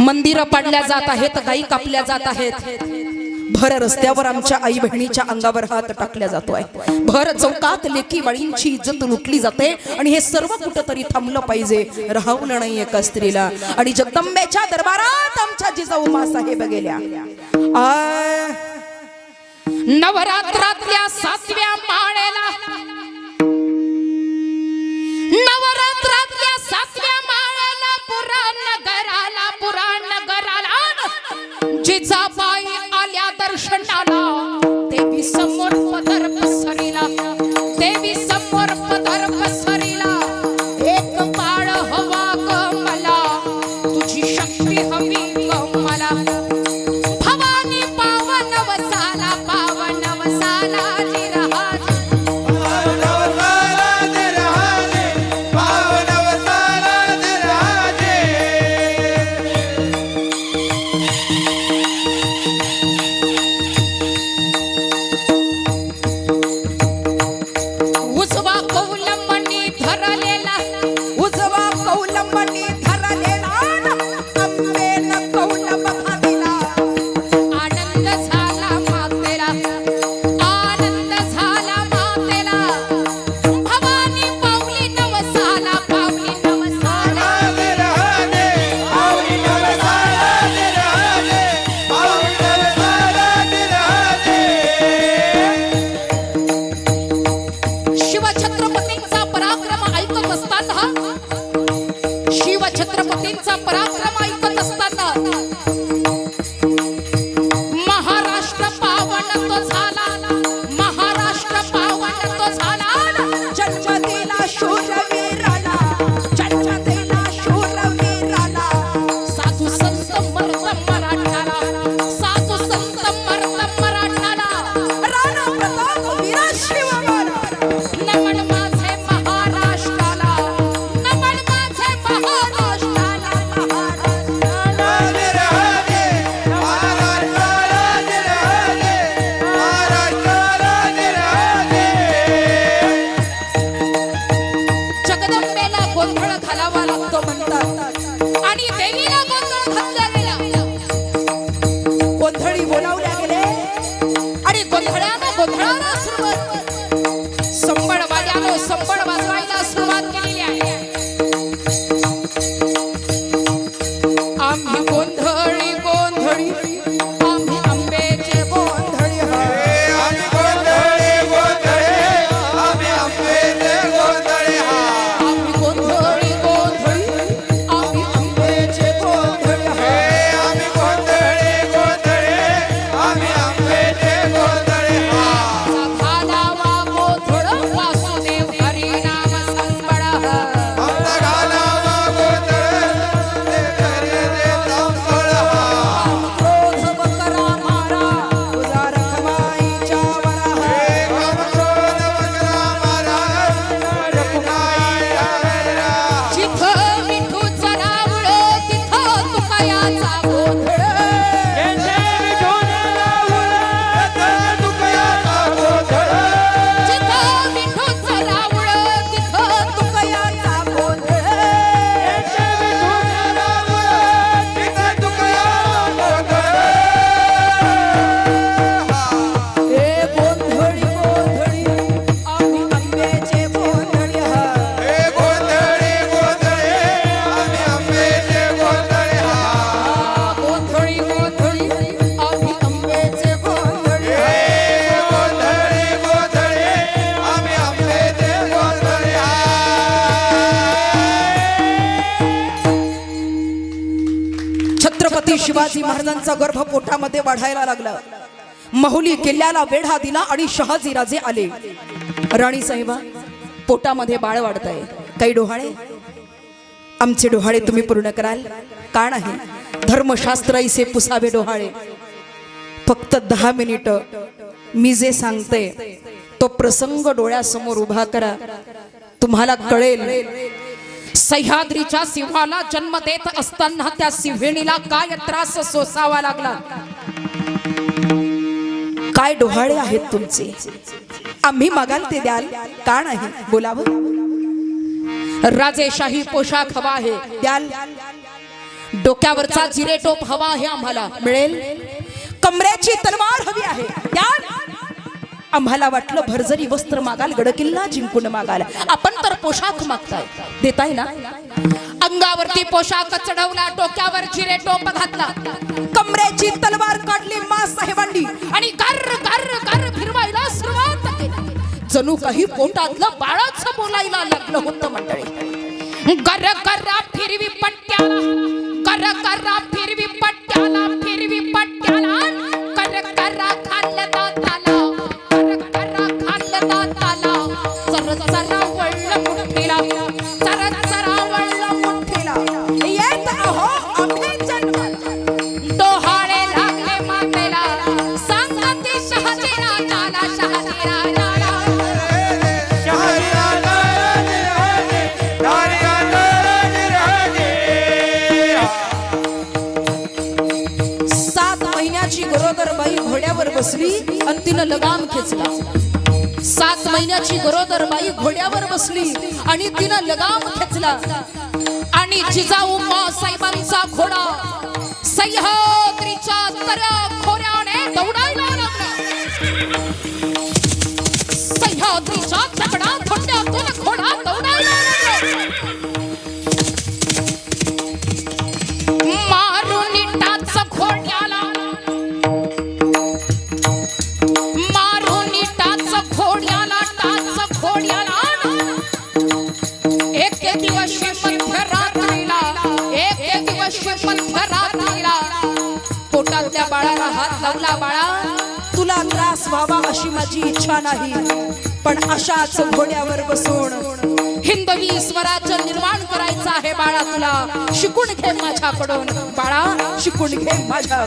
मंदिरं पाडल्या जात आहेत गाई कापल्या जात आहेत. भर रस्त्यावर आमच्या आई बहिणीच्या अंगावर हात टाकल्या जातोय. भर चौकात लेकी बाळींची इज्जत लुटली जाते आणि हे सर्व कुठंतरी थांबलं पाहिजे. राहवलं नाही एका स्त्रीला. आणि जगदंबेच्या दरबारात आमच्या जिजाऊ साहेब गेल्या. नवरात्रातल्या सातव्या माळेला जिजाबाई आल्या दर्शनाला. देवी समोर पदर पसरिला देवी समोर पदर पसर शिवछत्रपतींचा पराक्रम ऐकत गोंधळानं गोंधळाला सुरुवात संबळ वाजवायला. छत्रपती शिवाजी महाराजांचा गर्भ पोटामध्ये वाढायला लागला. माहुली किल्ल्याला वेढा दिला आणि शहाजीराजे आले. राणी साहेबा पोटामध्ये बाळ वाढत आहे काही डोहाळे? आमचे डोहाळे तुम्ही पूर्ण कराल. का नाही? धर्मशास्त्र इसे पुसावे डोहाळे. फक्त दहा मिनिट. मी जे सांगते तो प्रसंग डोळ्यासमोर उभा करा. तुम्हाला कळेल सह्याद्रीच्या सिंहाला जन्म देत असताना त्या सिंहिणीला काय त्रास सोसावा लागला? काय डोहाळे आहेत तुमचे? आम्ही मागाल ते द्याल? का नाही? बोलावं? राजेशाही पोशाख हवा आहे. द्याल? डोक्यावरचा जिरेटोप हवा आहे आम्हाला. मिळेल? कमरेची तलवार हवी आहे. द्याल? आम्हाला वाटलं भरजरी वस्त्र मागाल गडकिल्ला जिंकून मागाल. आपण तर पोशाख मागताय. देताय ना? अंगावरती पोशाख चढवला डोक्यावर जिरे टोप घातला. कमरेची तलवार काढली मा साहेबांनी. आणि कर कर कर फिरवायला सुरुवात केली. जणू काही पोटातलं बाळच बोलायला लागलं होतं मंडळी. गर करा फिरवी पट्ट्याला कर करा फिरवी पट्ट्याला फिरवी पट्ट्याला. सात महिन्याची गरोदर बाई घोड्यावर बसली आणि तिनं लगाम खेचला. सात महिन्याची गरोदर बाई घोड्यावर बसली आणि तिनं लगाम खेचला. आणि जिजाऊ मा साहेबांचा घोडा सह्याद्रीच्या तऱ्या खोऱ्याने दौडायला लागला. सह्याद्रीच्या दगडा थोड्यातून घोडा दौडायला हात लावला बाळा. तुला त्रास व्हावा अशी माझी इच्छा नाही. पण अशाच घोड्यावर बसून हिंदवी स्वराज्य निर्माण करायचं आहे बाळा तुला. शिकून घे माझ्याकडून. बाळा शिकून घे माझ्या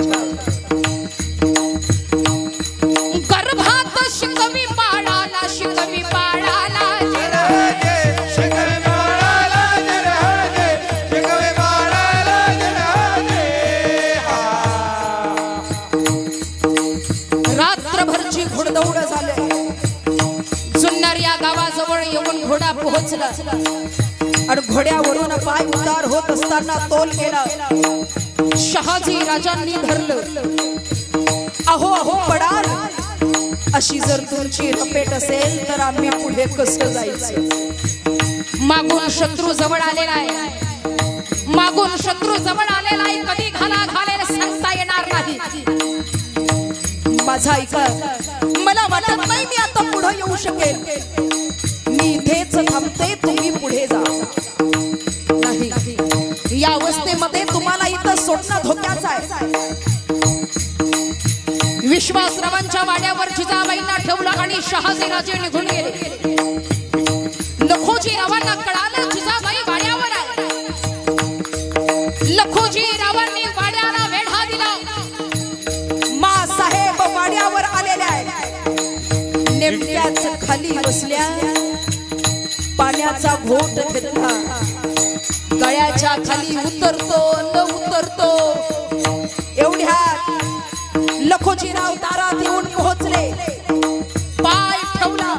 गर्भात शिकवी बाळाला शिकवी घोडा पोहोचला. आणि घोड्यावरून पाय उतार होत असताना तोल केला. शहाजी राजांनी धरलं. अहो अहो पडाल. अशी जर तुमची रपेट असेल तर आम्ही पुढे कसं जायचं? मागून शत्रू जवळ आलेला आहे. मागून शत्रू जवळ आलेला आहे. कधी घाला घालेल सांगता येणार नाही. माझा ऐका. मला वाटत नाही मी आता पुढे येऊ शकेल. थांबते तुम्ही पुढे जा. नाही या अवस्थेमध्ये तुम्हाला इथं सोडणं धोक्याचं आहे. विश्वासरावांच्या वाड्यावर जिजाबाईंना ठेवलं आणि शहाजीराजे निघून गेले. लखोजी रावांना कळालं जिजाबाई वाड्यावर आहे. लखोजी रावांनी वाड्याला वेढा दिला. मा साहेब वाड्यावर आलेल्या आहेत. नेमक्याच खाली बसल्या पाण्याचा घोट घेतला गळ्याच्या खाली उतरतो न उतरतो. एवढ्यात लखोजीराव दारात येऊन पोहोचले. पाय ठेवला.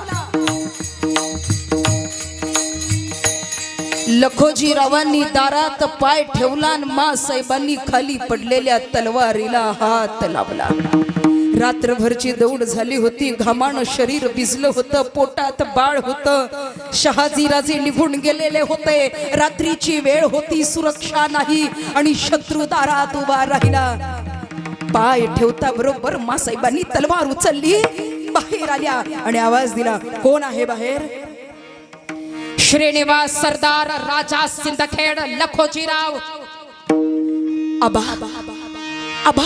लखोजीरावांनी दारात पाय ठेवला आणि मा साहेबांनी खाली पडलेल्या तलवारीला हात लावला. रात्रभरची दौड झाली होती. घामानं शरीर भिजलं होतं. पोटात बाळ होतं. शहाजीराजे निघून गेलेले होते. रात्रीची वेळ होती. सुरक्षा नाही. आणि शत्रू दारात उभा राहिला. पाय ठेवता बरोबर मासाहेबांनी तलवार उचलली. बाहेर आल्या आणि आवाज दिला कोण आहे बाहेर? श्रीनिवास सरदार राजा सिंदखेड लखोजीराव. अबा अबा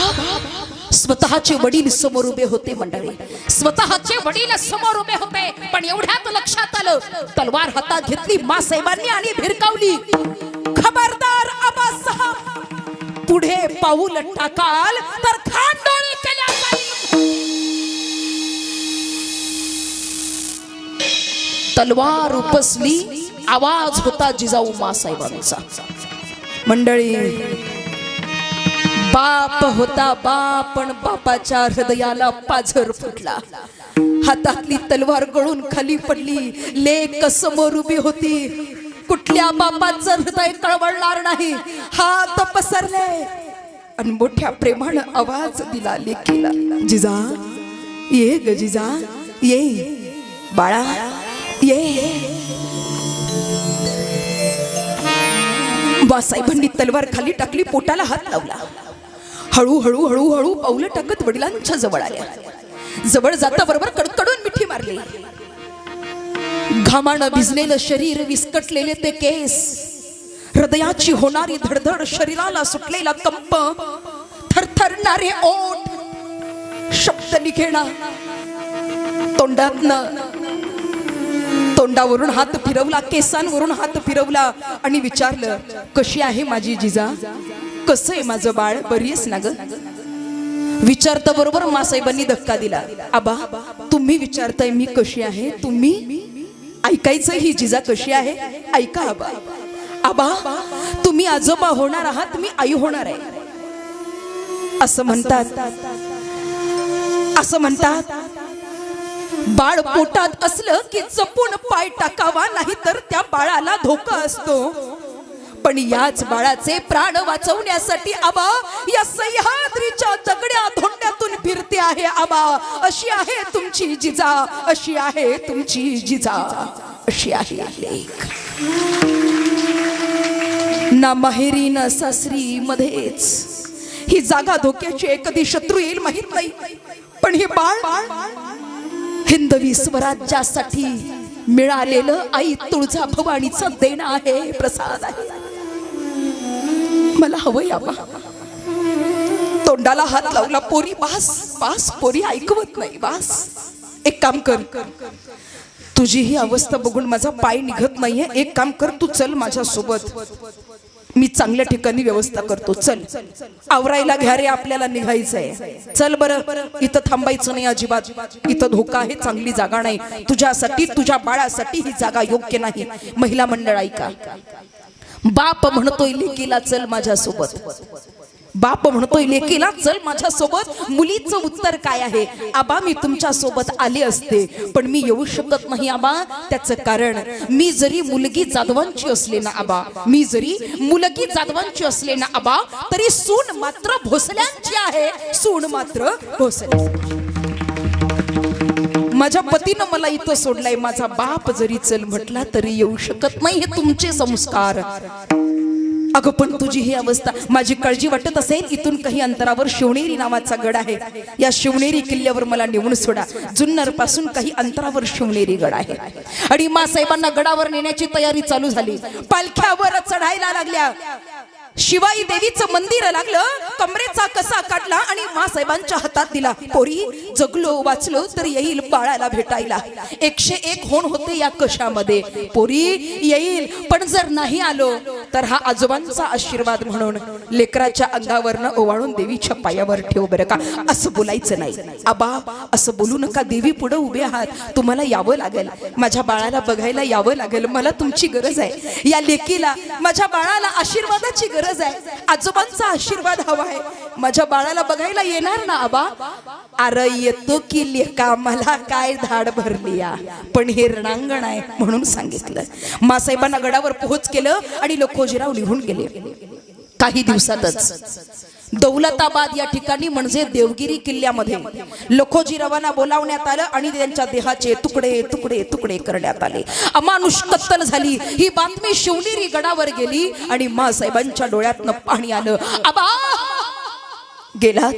स्वतःचे वडील समोर उभे होते मंडळी. स्वतःचे वडील समोर उभे होते पण एवढ्यात लक्षात आलं तलवार हातात घेतली मासाहेबांनी आणि भिरकावली. खबरदार पुढे पाऊल टाकाल तर खांडोळी केल्या तलवार उपसली आवाज होता जिजाऊ मासाहेबांचा मंडळी बाप होता बाप पण बापाच्या हृदयाला पाझर फुटला. हातातली तलवार गळून खाली पडली. लेक समोर उभी होती. कुठल्या बापाचं हृदय कळवळणार नाही. हात पसरले. आणि मोठ्या प्रेमानं आवाज दिला लेखीला. जिजा ये ग जिजा ये. बाळा ये. बासाहेबांनी तलवार खाली टाकली पोटाला हात लावला. हळूहळू हळूहळू पावलं टाकत वडिलांच्या जवळ आल्या. जवळ जाता बरोबर कडकडून मिठी मारली. घामानं भिजलेलं शरीर विस्कटलेले ते केस. हृदयाची होणारी धडधड शरीराला सुटलेला कंप. थरथरणारे ओठ. शब्द निघेणा. तोंडातनं. तोंडावरून हात फिरवला केसांवरून हात फिरवला आणि विचारलं कशी आहे माझी जिजा? कसं आहे माझं बाळ? बरी आहेस ना ग? विचारता बरोबर मासाहेबांनी धक्का दिला. आबा तुम्ही विचारताय मी कशी आहे? तुम्ही? ऐकायचं ही जिजा कशी आहे? ऐका आबा. आबा तुम्ही आजोबा होणार आहात मी आई होणार आहे. असं म्हणतात. असं म्हणतात. बाळ पोटात असलं की जपून पाय टाकावा नाही तर त्या बाळाला धोका असतो. पण याच बाळाचे प्राण वाचवण्यासाठी आबा या सह्याद्रीच्या दगड्या धोंड्यातून फिरते आहे आबा. अशी आहे तुमची जिजा अशी आहे तुमची जिजा अशी आहे लेख. ना माहेरी ना सासरी मध्येच. ही जागा धोक्याची आहे कधी शत्रू येईल माहीत नाही. पण हे बाळ हिंदवी स्वराज्यासाठी मिळालेलं आई तुळजा भवानीचं देणं आहे प्रसाद आहे. मला हवं आबा तोंडाला हात लावला पोरी बास बास पोरी ऐकवत नाही बास. एक काम कर. तुझी ही अवस्था बघून माझा पाय निघत नाहीये. एक काम कर तू चल माझ्या सोबत मी चांगल्या ठिकाणी व्यवस्था करतो. चल. आवरायला घ्या रे आपल्याला निघायचंय. चल बरं. इथं थांबायचं नाही अजिबात. इथं धोका आहे चांगली जागा नाही. तुझ्यासाठी तुझ्या बाळासाठी ही जागा योग्य नाही. महिला मंडळ ऐका. बाप म्हणतोय लेकीला चल माझ्या सोबत बाप म्हणतोय लेकीला चल माझ्या सोबत मुलीचं उत्तर काय आहे? आबा मी तुमच्यासोबत आले असते पण मी येऊ शकत नाही आबा. त्याचं कारण मी जरी मुलगी जाधवांची असले ना आबा मी जरी मुलगी जाधवांची असले ना आबा तरी सून मात्र भोसल्यांची आहे. सून मात्र भोसल्यांची. माझ्या पतीनं मला इथं सोडलाय. माझा बाप जरी चल म्हटला तरी येऊ शकत नाही हे तुमचे संस्कार. अगं पण तुझी ही अवस्था माझी काळजी वाटत असेल इथून काही अंतरावर शिवनेरी नावाचा गड आहे. या शिवनेरी किल्ल्यावर मला नेऊन सोडा. जुन्नरपासून काही अंतरावर शिवनेरी गड आहे. आणि मासाहेबांना गडावर नेण्याची तयारी चालू झाली. पालख्यावर चढायला लागल्या. शिवाई देवीचं मंदिर लागलं कमरेचा कसा काढला आणि मासाहेबांच्या हातात दिला. पोरी जगलो वाचलो तर येईल बाळाला भेटायला. एकशे एक होण होते या कशामध्ये. पोरी येईल पण जर नाही आलो तर हा आजोबांचा आशीर्वाद म्हणून लेकराच्या अंगावरनं ओवाळून देवीच्या पायावर ठेव बरं का. असं बोलायचं नाही. आबा असं बोलू नका देवी पुढे उभे आहात. तुम्हाला यावं लागेल. माझ्या बाळाला बघायला यावं लागेल. मला तुमची गरज आहे. या लेकीला माझ्या बाळाला आशीर्वादाची गरज आहे. आजोबांचा आशीर्वाद हवा आहे. माझ्या बाळाला बघायला येणार ना आबा? अरे येतो की लेका मला काय धाड भरली या. पण हे रणांगण आहे म्हणून सांगितलं. मासाहेबांना गडावर पोहोच केलं आणि लखोजीराव लिहून गेले. काही दिवसातच दौलताबाद या ठिकाणी म्हणजे देवगिरी किल्ल्यामध्ये. लखोजीरावांना बोलावण्यात आलं आणि त्यांच्या देहाचे तुकडे तुकडे तुकडे करण्यात आले. अमानुष कत्तल झाली. ही बातमी शिवनेरी गडावर गेली आणि मासाहेबांच्या डोळ्यातनं पाणी आलं. आबा! गेला.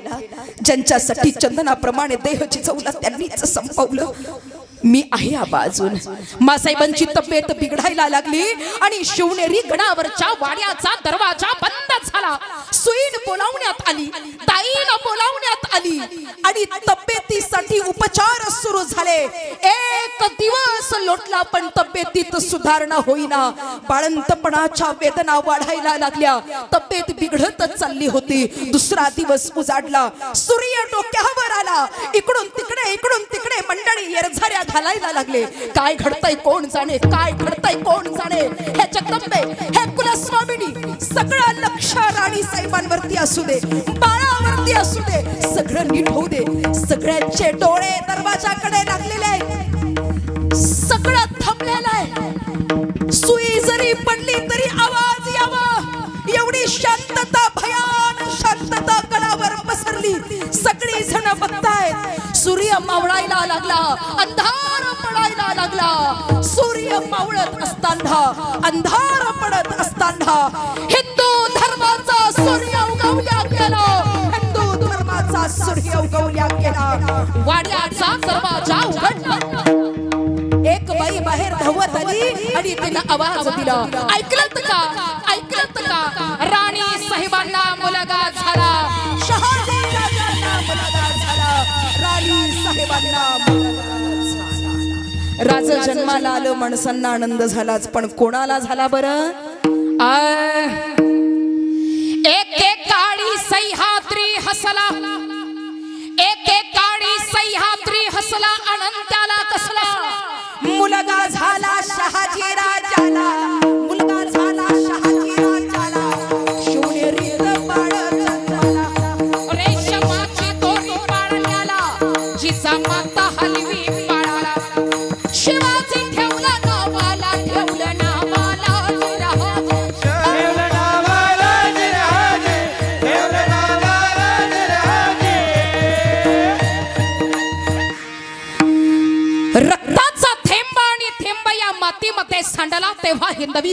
ज्यांच्यासाठी चंदनाप्रमाणे देह चिचवला त्यांनीच संपवलं. मी आहे आबा अजून मासाहेबांची तब्येत बिघडायला लागली आणि शिवनेरी गडावरच्या वाड्याचा दरवाजा बंद झाला. सुईन बोलावण्यात आली ताईन बोलावण्यात आली आणि तब्येतीसाठी उपचार सुरू झाले. एक दिवस लोटला पण तब्येतीत सुधारणा होईना. बाळंतपणाच्या वेदना वाढायला लागल्या. तब्येत बिघडतच चालली होती. दुसरा दिवस उजाडला. सूर्य डोक्यावर आला. इकडून तिकडे इकडून तिकडे मंडळी येरझाऱ्या ढालायला लागले. काय घडतंय कोण जाणे काय घडतंय कोण जाणे? हे जगदंबे हे कुलस्वामिनी सगळं लक्ष राणी साहेबांवरती असू दे बाळावरती असू दे सगळं नीट होऊ दे. सगळ्यांचे डोळे दरवाजाकडे लागलेले आहेत. सगळं थांबलेलं आहे. सुई जरी पडली तरी आवाज यावा. एवढी शांत मावळायला लागला. अंधार पडायला लागला. सूर्य मावळत असताना अंधार पडत असताना हिंदू धर्माचा सूर्य उगवल्या गेला. हिंदू धर्माचा सूर्य उगवल्या गेला. वाड्याचा दरवाजा उघडला. एक बाई बाहेर धावत आली आणि तिनं आवाज दिला. ऐकलत का? ऐकलत का? राणी साहेबांना मुलगा झाला. साहेबांना. राज जन्माला आलं माणसांना आनंद झालाच पण कोणाला झाला बरं आ,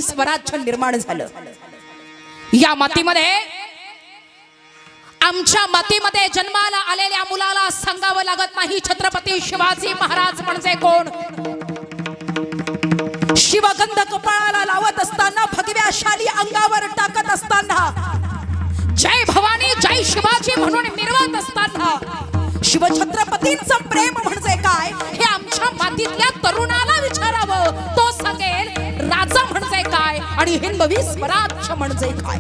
स्वराज्य निर्माण झालं. या मातीमध्ये आमच्या मातीमध्ये जन्माला आलेल्या मुलाला सांगावं लागत नाही. छत्रपती शिवाजी महाराज म्हणजे कोण? शिवगंध कपाळाला लावत असताना भगव्या शाली अंगावर टाकत असताना. जय भवानी जय शिवाजी म्हणून मिरवत असताना. शिवछत्रपतींच प्रेम म्हणजे काय? हे आमच्या मातीतल्या तरुणाला विचारावं. तो सांगेल राजा काय आणि हिंदवी स्वराज्य म्हणजे काय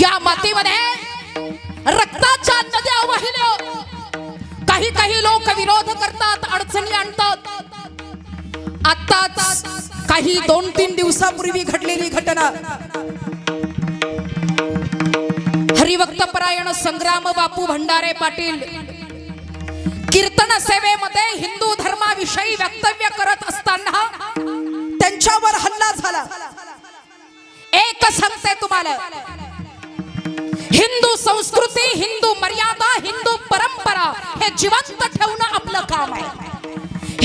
या मातीमध्ये रक्ताच्या नद्या वाहिल्या. काही काही लोक विरोध करतात अडचणी आणतात. आताच काही दोन तीन दिवसापूर्वी घडलेली घटना. हरिभक्त परायण संग्राम बापू भंडारे पाटील कीर्तन सेवेमध्ये हिंदू धर्माविषयी वक्तव्य करत असताना त्यांच्यावर हल्ला झाला. एक सांगते तुम्हाला. हिंदू संस्कृती हिंदू मर्यादा हिंदू परंपरा हे जिवंत ठेवणं आपलं काम आहे.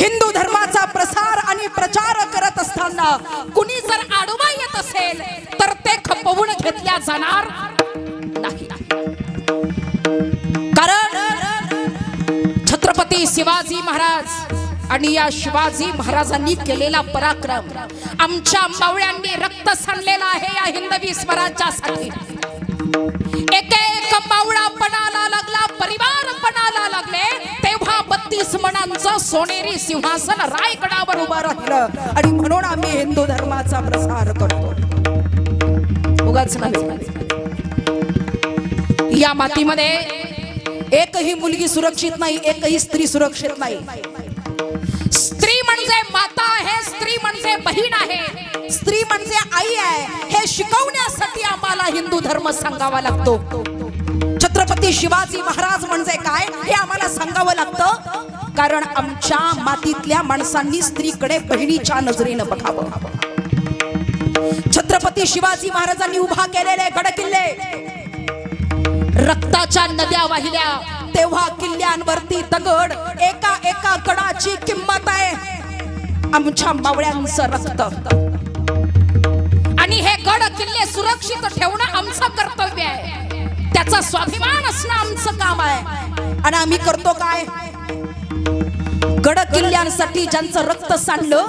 हिंदू धर्माचा प्रसार आणि प्रचार करत असताना कुणी जर आडवा येत असेल तर ते खपवून घेतल्या जाणार. छत्रपती शिवाजी महाराज आणि या शिवाजी महाराजांनी केलेला पराक्रम आमच्या मावळ्यांनी रक्त सांडलेला आहे या हिंदवी स्वराज्यासाठी. एक एक मावळा पणाला लागला परिवार पणाला लागले तेव्हा बत्तीस मणांचं सोनेरी सिंहासन रायगडावर उभं राहिलं. आणि म्हणून आम्ही हिंदू धर्माचा प्रसार करतो. उगाच नाही. या मातीमध्ये एकही मुलगी सुरक्षित नाही एकही स्त्री सुरक्षित नाही. स्त्री म्हणजे माता आहे स्त्री म्हणजे बहीण आहे. स्त्री म्हणजे आई आहे हे शिकवण्यासाठी आम्हाला हिंदू धर्म सांगावा लागतो. छत्रपती शिवाजी महाराज म्हणजे काय हे आम्हाला सांगावं लागतं. कारण आमच्या मातीतल्या माणसांनी स्त्रीकडे बहिणीच्या नजरेनं बघावं. छत्रपती शिवाजी महाराजांनी उभा केलेले गड किल्ले रक्ताच्या नद्या वाहिल्या. तेव्हा किल्ल्यांवरती दगड एका एका गडाची किंमत आहे. आमच्या मावळ्यांचं रक्त. आणि हे गड किल्ले सुरक्षित ठेवणं आमचं कर्तव्य आहे. त्याचा स्वाभिमान असणं आमचं काम आहे. आणि आम्ही करतो काय? गड किल्ल्यांसाठी ज्यांचं रक्त सांडलं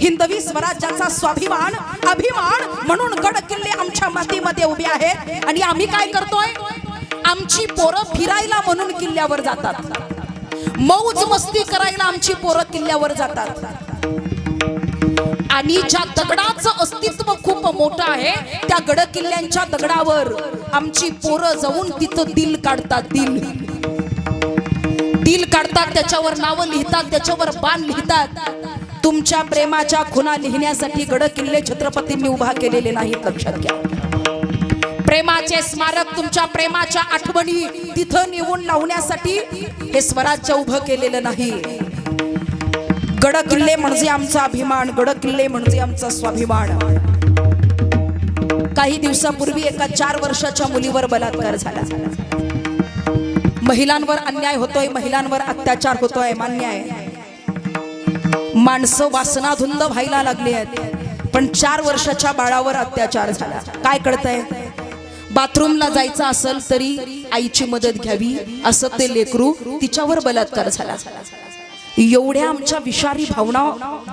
हिंदवी स्वराज्याचा स्वाभिमान अभिमान म्हणून गड किल्ले आमच्या मातीमध्ये उभे आहेत. आणि आम्ही काय करतोय? आमची पोरं फिरायला म्हणून किल्ल्यावर जातात. मौज मस्ती करायला आमची पोरं किल्ल्यावर जातात. आणि ज्या दगडाचं अस्तित्व खूप मोठं आहे त्या गड किल्ल्यांच्या दगडावर आमची पोरं जाऊन तिथं दिल काढतात दिल. दिल काढतात त्याच्यावर नावं लिहितात त्याच्यावर बाण लिहितात. तुमच्या प्रेमाच्या खुना लिहिण्यासाठी गड किल्ले छत्रपतींनी उभा केलेले नाहीत लक्षात घ्या. प्रेमाचे स्मारक तुमच्या प्रेमाच्या आठवणी तिथं नेऊन लावण्यासाठी हे स्वराज्य उभं केलेलं नाही. गड किल्ले म्हणजे आमचा अभिमान गड किल्ले म्हणजे आमचा स्वाभिमान. काही दिवसापूर्वी एका चार वर्षाच्या मुलीवर बलात्कार झाला. महिलांवर अन्याय होतोय महिलांवर अत्याचार होतोय मान्य आहे. माणसं वासनाधुंद व्हायला लागली आहेत पण चार वर्षाच्या बाळावर अत्याचार झाला. काय कळतंय? बाथरूमला जायचं असेल तरी आईची मदत घ्यावी असं ते लेकरू तिच्यावर बलात्कार झाला. एवढ्या आमच्या विषारी भावना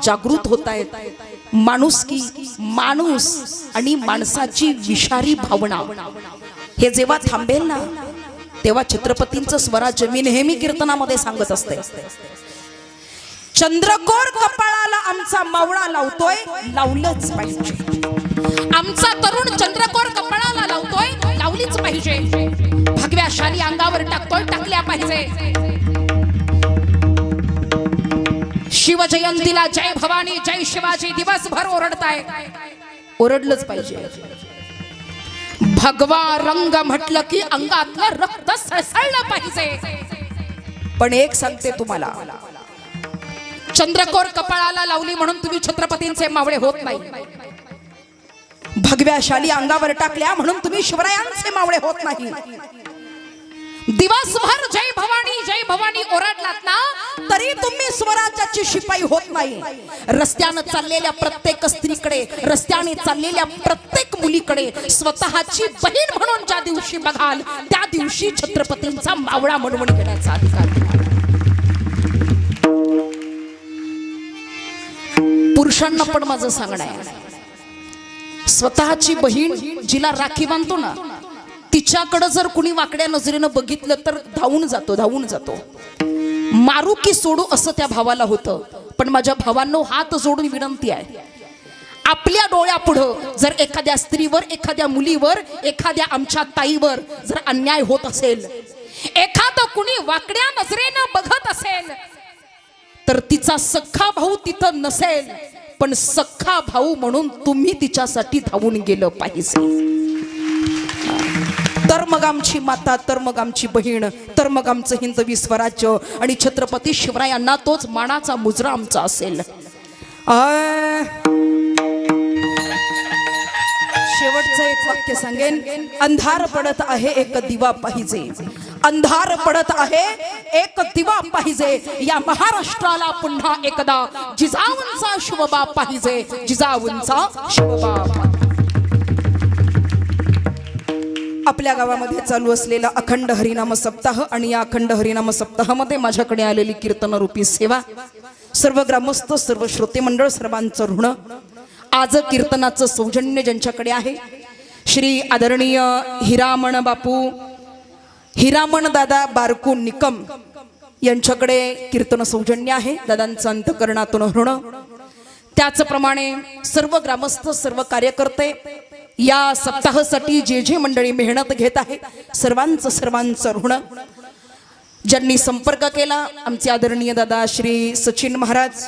जागृत होत आहेत माणूस की माणूस आणि माणसाची विषारी भावना. हे जेव्हा थांबेल ना तेव्हा छत्रपतींचं स्वराज्य मी नेहमी कीर्तनामध्ये सांगत असते. चंद्रकोर कपाळाला आमचा मावळा लावतोय लावलंच पाहिजे. आमचा तरुण चंद्रकोर कपाळ टाकलीच पाहिजे. भगव्या शाली अंगावर टाकतोय टाकल्या पाहिजे. शिवजयंतीला जय भवानी जय शिवाजी दिवसभर ओरडताय. ओरडलंच पाहिजे. भगवा रंग म्हटलं की अंगातलं रक्त सळसळलं पाहिजे. पण एक सांगते तुम्हाला. चंद्रकोर कपाळाला लावली म्हणून तुम्ही छत्रपतींचे मावळे होत नाही. भगव्या शाली अंगावर टाकल्या म्हणून तुम्ही शिवरायांचे मावळे होत नाही. दिवसभर जय भवानी जय भवानी ओरडलात ना तरी तुम्ही स्वराज्याची शिपाई होत नाही. रस्त्यानं चाललेल्या प्रत्येक स्त्रीकडे रस्त्याने चाललेल्या प्रत्येक मुलीकडे स्वतःची बहीण म्हणून ज्या दिवशी बघाल त्या दिवशी छत्रपतींचा मावळा म्हणून घेण्याचा अधिकार पुरुषांना पण माझं सांगणं आहे. स्वतःची बहीण जिला राखी बांधतो ना तिच्याकडे जर कुणी वाकड्या नजरेनं बघितलं तर धावून जातो धावून जातो. मारू की सोडू असं त्या भावाला होतं पण माझ्या भावांनो हात जोडून विनंती आहे. आपल्या डोळ्यापुढं जर एखाद्या स्त्रीवर एखाद्या मुलीवर एखाद्या आमच्या ताईवर जर अन्याय होत असेल एखादं कुणी वाकड्या नजरेनं बघत असेल तर तिचा सख्खा भाऊ तिथं नसेल. पण सख्खा भाऊ म्हणून तुम्ही तिच्यासाठी धावून गेलं पाहिजे. तर मग आमची माता तर मग आमची बहीण तर मग आमचं हिंदवी स्वराज्य आणि छत्रपती शिवरायांना तोच मानाचा मुजरा आमचा असेल. शेवटचं एक वाक्य सांगेन. अंधार पडत आहे एक दिवा पाहिजे. अंधार पडत आहे. एक दिवा पाहिजे. या महाराष्ट्राला पुन्हा एकदा जिजाऊंचा शिवबाप पाहिजे. जिजाऊंचा शिवबाप आपल्या गावामध्ये चालू असलेला अखंड हरिनाम सप्ताह आणि या अखंड हरिनाम सप्ताहामध्ये माझ्याकडे आलेली कीर्तनरूपी सेवा सर्व ग्रामस्थ सर्व श्रोते मंडळ सर्वांचं ऋण आज कीर्तनाचं सौजन्य ज्यांच्याकडे आहे श्री आदरणीय हिरामण बापू हिरामण दादा बारकू निकम यांच्याकडे कीर्तन सौजन्य आहे. दादांचं अंतकरणातून ऋण. त्याचप्रमाणे सर्व ग्रामस्थ सर्व कार्यकर्ते या सप्ताहासाठी जे जे मंडळी मेहनत घेत आहे सर्वांचं सर्वांचं ऋण. ज्यांनी संपर्क केला आमचे आदरणीय दादा श्री सचिन महाराज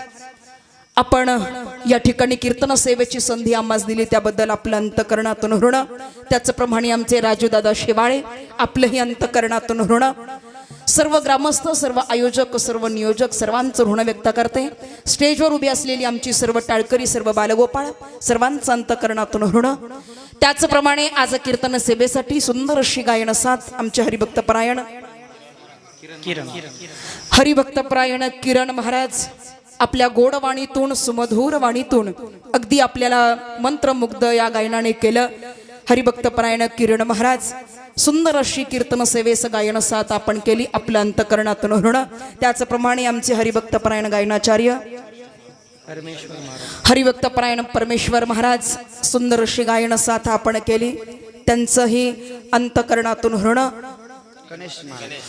आपण या ठिकाणी कीर्तन सेवेची संधी आम्हाला दिली. त्याबद्दल आपलं अंतकरणातून ऋण त्याचप्रमाणे आमचे राजूदादा शेवाळे आपलंही अंतकरणातून ऋण. सर्व ग्रामस्थ सर्व आयोजक सर्व नियोजक सर्वांचं ऋण व्यक्त करते. स्टेजवर उभी असलेली आमची सर्व टाळकरी सर्व बालगोपाळ सर्वांचं अंतकरणातून ऋण. त्याचप्रमाणे आज कीर्तन सेवेसाठी सुंदर अशी गायन साथ आमचे हरिभक्त परायण. हरिभक्तपरायण किरण महाराज. आपल्या गोडवाणीतून सुमधूर वाणीतून अगदी आपल्याला मंत्रमुग्ध या गायनाने केलं. हरिभक्तपरायण किरण महाराज सुंदर अशी कीर्तन सेवेस गायन साथ आपण केली आपल्या अंतकरणातून ऋण त्याचप्रमाणे आमचे हरिभक्तपरायण गायनाचार्य हरिभक्तपरायण परमेश्वर महाराज सुंदर अशी गायन साथ आपण केली. त्यांचंही अंतकरणातून ऋण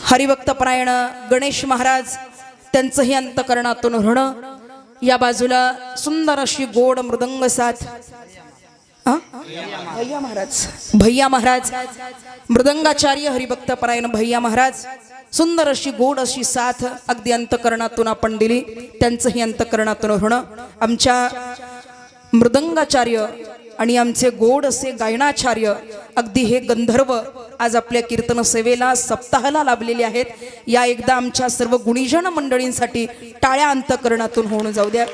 हरिभक्तपरायण गणेश महाराज त्यांचंही अंतकरणातून ऋण. या बाजूला सुंदर अशी गोड मृदंग साथ. भैया महाराज. भैया महाराज. मृदंगाचार्य हरिभक्तपरायण भैया महाराज. सुंदर अशी गोड अशी साथ अगदी अंतकरणातून आपण दिली. त्यांचंही अंतकरणातून ऋण. आमच्या मृदंगाचार्य आणि आमचे गोड असे गायनाचार्य अगदी हे गंधर्व आज आपल्या कीर्तन सेवेला सप्ताहाला लाभलेले आहेत. या एकदा आमच्या सर्व गुणीजन मंडळींसाठी टाळ्या अंतकरणातून होऊन जाऊ द्या.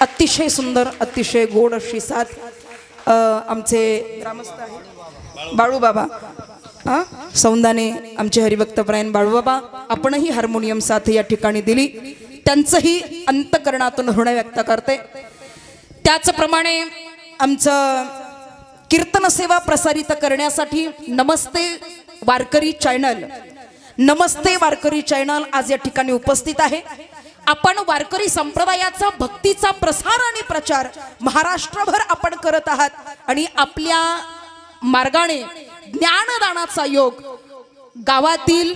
अतिशय सुंदर अतिशय गोड अशी साथ आमचे ग्रामस्थ आहेत. बाळूबाबा सौंदाने आमचे हरिभक्तपरायण बाळूबाबा आपणही हार्मोनियम साथ या ठिकाणी दिली. त्यांचंही अंतकरणातून ऋण व्यक्त करते. त्याचप्रमाणे आमचं कीर्तन सेवा प्रसारित करण्यासाठी नमस्ते वारकरी चॅनल. नमस्ते वारकरी चॅनल आज या ठिकाणी उपस्थित आहे. आपण वारकरी संप्रदायाचा भक्तीचा प्रसार आणि प्रचार महाराष्ट्रभर आपण करत आहात आणि आपल्या मार्गाने ज्ञानदानाचा योग गावातील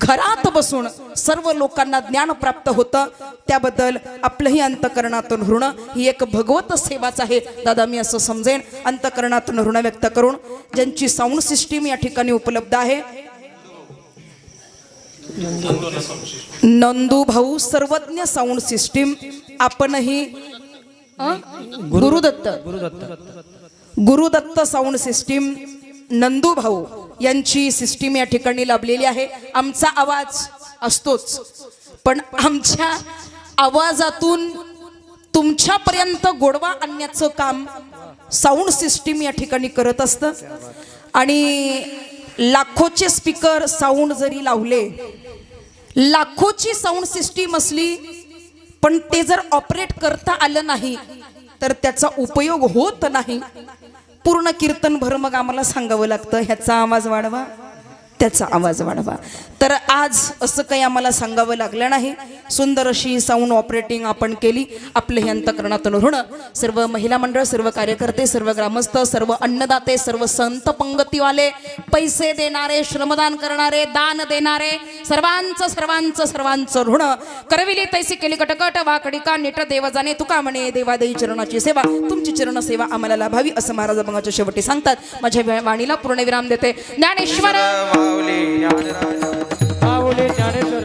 घरात बसून सर्व लोकांना ज्ञान प्राप्त होतं. त्याबद्दल आपलंही अंतकरणातून ऋण. ही एक भगवत सेवाच आहे. दादा मी असं समजेन. अंतकरणातून ऋण व्यक्त करून ज्यांची साऊंड सिस्टीम या ठिकाणी उपलब्ध आहे. नंदू भाऊ सर्वज्ञ साऊंड सिस्टीम. आपणही Gurudatt Guru Dutt. Gurudatt sound system. Nandu भाऊ यांची सिस्टीम या ठिकाणी लाभलेली आहे. आमचा आवाज असतोच. पण आमच्या आवाजातून तुमच्यापर्यंत गोडवा आणण्याचं काम साऊंड सिस्टीम या ठिकाणी करत असतं. आणि लाखोचे स्पीकर साऊंड जरी लावले लाखोची साऊंड सिस्टीम असली पण ते जर ऑपरेट करता आलं नाही तर त्याचा उपयोग होत नाही. पूर्ण कीर्तन भर मग आम्हाला सांगावं लागतं ह्याचा आवाज वाढवा त्याचा आवाज वाढवा. तर आज असं काही आम्हाला सांगावं लागलं नाही. सुंदर अशी साऊंड ऑपरेटिंग आपण केली. आपलं हे अंतकरणातून ऋण. सर्व महिला मंडळ सर्व कार्यकर्ते सर्व ग्रामस्थ सर्व अन्नदाते सर्व संत पंगतीवाले पैसे देणारे श्रमदान करणारे दान देणारे सर्वांचं सर्वांचं सर्वांचं ऋण. करविली तैसी केली कटकट वाकडी का निट देव तुका म्हणे देवादेवी चरणाची सेवा. तुमची चरण सेवा आम्हाला लाभावी असं महाराज अभंगाच्या शेवटी सांगतात. माझ्या वाणीला पूर्णविराम देते. ज्ञानेश्वर! आवडे ज्ञानेश्वर